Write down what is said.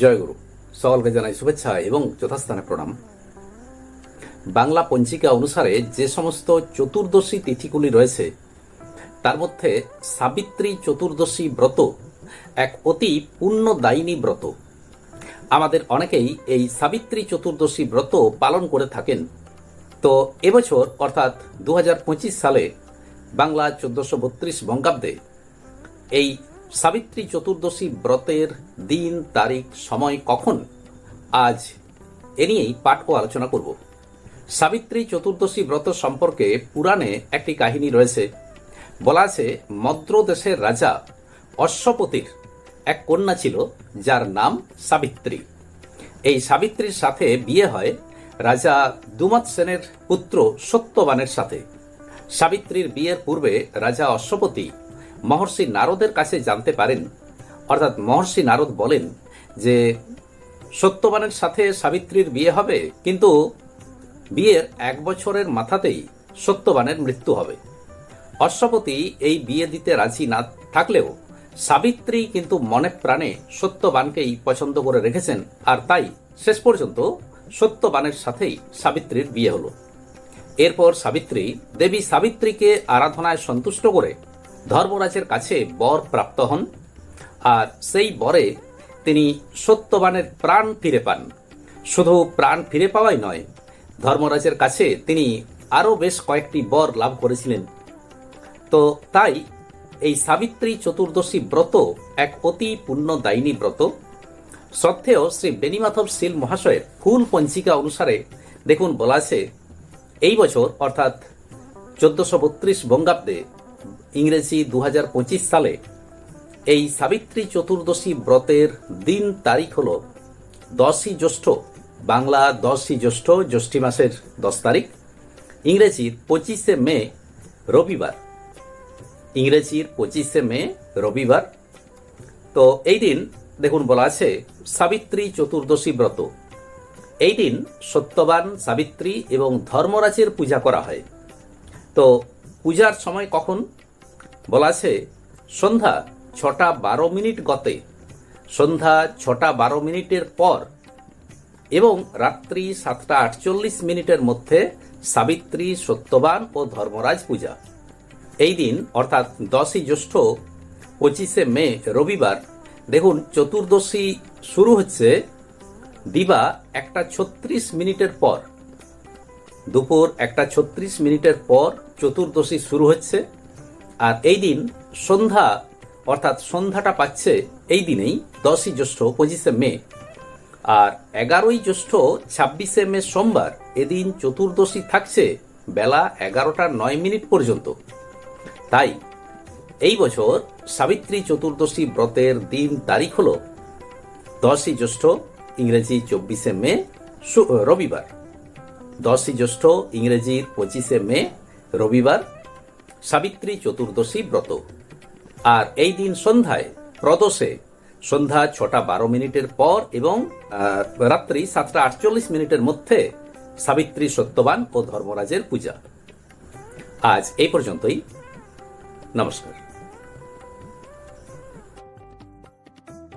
জয়গুরু। সকলকে জানাই শুভেচ্ছা এবং যথাস্থানে প্রণাম। বাংলা পঞ্জিকা অনুসারে যে সমস্ত চতুর্দশী তিথিগুলি রয়েছে, তার মধ্যে সাবিত্রী চতুর্দশী ব্রত এক অতি পুণ্যদায়িনী ব্রত। আমাদের অনেকেই এই সাবিত্রী চতুর্দশী ব্রত পালন করে থাকেন। তো এবছর, অর্থাৎ দু হাজার পঁচিশ সালে বাংলা চোদ্দশো বত্রিশ বঙ্গাব্দে এই সাবিত্রী চতুর্দশী ব্রতের দিন, তারিখ, সময় কখন? আজ এ নিয়েই পাঠ ও আলোচনা করব। সাবিত্রী চতুর্দশী ব্রত সম্পর্কে পুরাণে একটি কাহিনী রয়েছে। বলা আছে মদ্র দেশের রাজা অশ্বপতির এক কন্যা ছিল, যার নাম সাবিত্রী। এই সাবিত্রীর সাথে বিয়ে হয় রাজা দুমত সেনের পুত্র সত্যবানের সাথে। সাবিত্রীর বিয়ের পূর্বে রাজা অশ্বপতি মহর্ষি নারদের কাছে জানতে পারেন, অর্থাৎ মহর্ষি নারদ বলেন যে, সত্যবানের সাথে সাবিত্রীর বিয়ে হবে, কিন্তু বিয়ের এক বছরের মাথাতেই সত্যবানের মৃত্যু হবে। অশ্বপতি এই বিয়ে দিতে রাজি না থাকলেও সাবিত্রী কিন্তু মনে প্রাণে সত্যবানকেই পছন্দ করে রেখেছেন, আর তাই শেষ পর্যন্ত সত্যবানের সাথেই সাবিত্রীর বিয়ে হলো। এরপর সাবিত্রী দেবী সাবিত্রীকে আরাধনায় সন্তুষ্ট করে ধর্মরাজের কাছে বর প্রাপ্ত হন, আর সেই বরে তিনি সত্যবানের প্রাণ ফিরে পান। শুধু প্রাণ ফিরে পাওয়াই নয়, ধর্মরাজের কাছে তিনি আরও বেশ কয়েকটি বর লাভ করেছিলেন। তো তাই এই সাবিত্রী চতুর্দশী ব্রত এক অতি পুণ্যদায়িনী ব্রত। সত্ত্বেও শ্রী বেনিমাধব শীল মহাশয়ের ফুল পঞ্জিকা অনুসারে দেখুন বলা আছে, এই বছর অর্থাৎ চোদ্দশো বত্রিশ বঙ্গাব্দে ইংরেজি দু হাজার পঁচিশ সালে এই সাবিত্রী চতুর্দশী ব্রতের দিন তারিখ হল দশই জ্যৈষ্ঠ, বাংলা দশই জ্যৈষ্ঠ জ্যৈষ্ঠী মাসের দশ তারিখ, ইংরেজির পঁচিশে মে রবিবার। ইংরেজির পঁচিশে মে রবিবার। তো এই দিন, দেখুন বলা আছে, সাবিত্রী চতুর্দশী ব্রত। এই দিন সত্যবান সাবিত্রী এবং ধর্মরাজের পূজা করা হয়। তো পূজার সময় কখন? বলা আছে সন্ধ্যা ছটা বারো মিনিট গতে। সন্ধ্যা ছটা বারো মিনিটের পর এবং রাত্রি সাতটা আটচল্লিশ মিনিটের মধ্যে সাবিত্রী সত্যবান ও ধর্মরাজ পূজা। এই দিন, অর্থাৎ দশই জ্যৈষ্ঠ, পঁচিশে মে, রবিবার, দেখুন, চতুর্দশী শুরু হচ্ছে দিবা একটা ছত্রিশ মিনিটের পর। দুপুর একটা ছত্রিশ মিনিটের পর চতুর্দশী শুরু হচ্ছে। আর এই দিন সন্ধ্যা, অর্থাৎ সন্ধ্যাটা পাচ্ছে এই দিনেই, দশই জ্যৈষ্ঠ, পঁচিশে মে। আর এগারোই জ্যৈষ্ঠ, ছাব্বিশে মে সোমবার, এদিন চতুর্দশী থাকছে বেলা এগারোটা নয় মিনিট পর্যন্ত। তাই এই বছর সাবিত্রী চতুর্দশী ব্রতের দিন তারিখ হল দশই জ্যৈষ্ঠ, ইংরেজি চব্বিশে মে রবিবার। দশই জ্যৈষ্ঠ ইংরেজির পঁচিশে মে, রবিবার। সাবিত্রী চতুর্দশী ব্রত। আর এই দিন সন্ধ্যায়, প্রদোষে, সন্ধ্যা ছটা বারো মিনিটের পর এবং রাত্রি সাতটা আটচল্লিশ মিনিটের মধ্যে সাবিত্রী সত্যবান ও ধর্মরাজের পূজা। আজ এই পর্যন্তই। নমস্কার।